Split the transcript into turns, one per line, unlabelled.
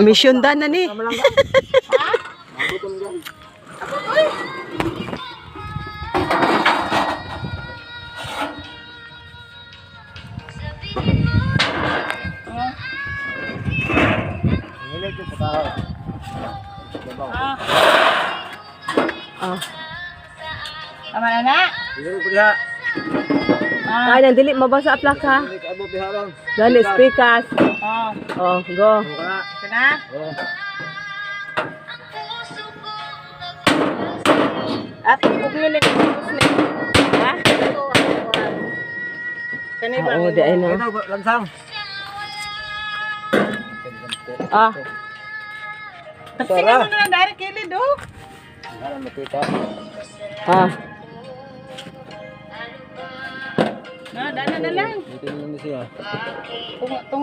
Mission done na ni. Ah.
Tama na na.
Hilig ko diha.
Ah.
Ay, nandili mabasa aplak ha. Dali speakers.
Oh.
Oh, go.
Ano ka na?
Ito na.
Oo.
At nyo na Ha? Kani ba?
Oo, dahil na.
Ito, lansang.
Ah,
Tingnan mo na lang dari kilid oh.
Ano, matika.
ah.
Na, dana na lang.
Dito naman siya.
Tunga, tunga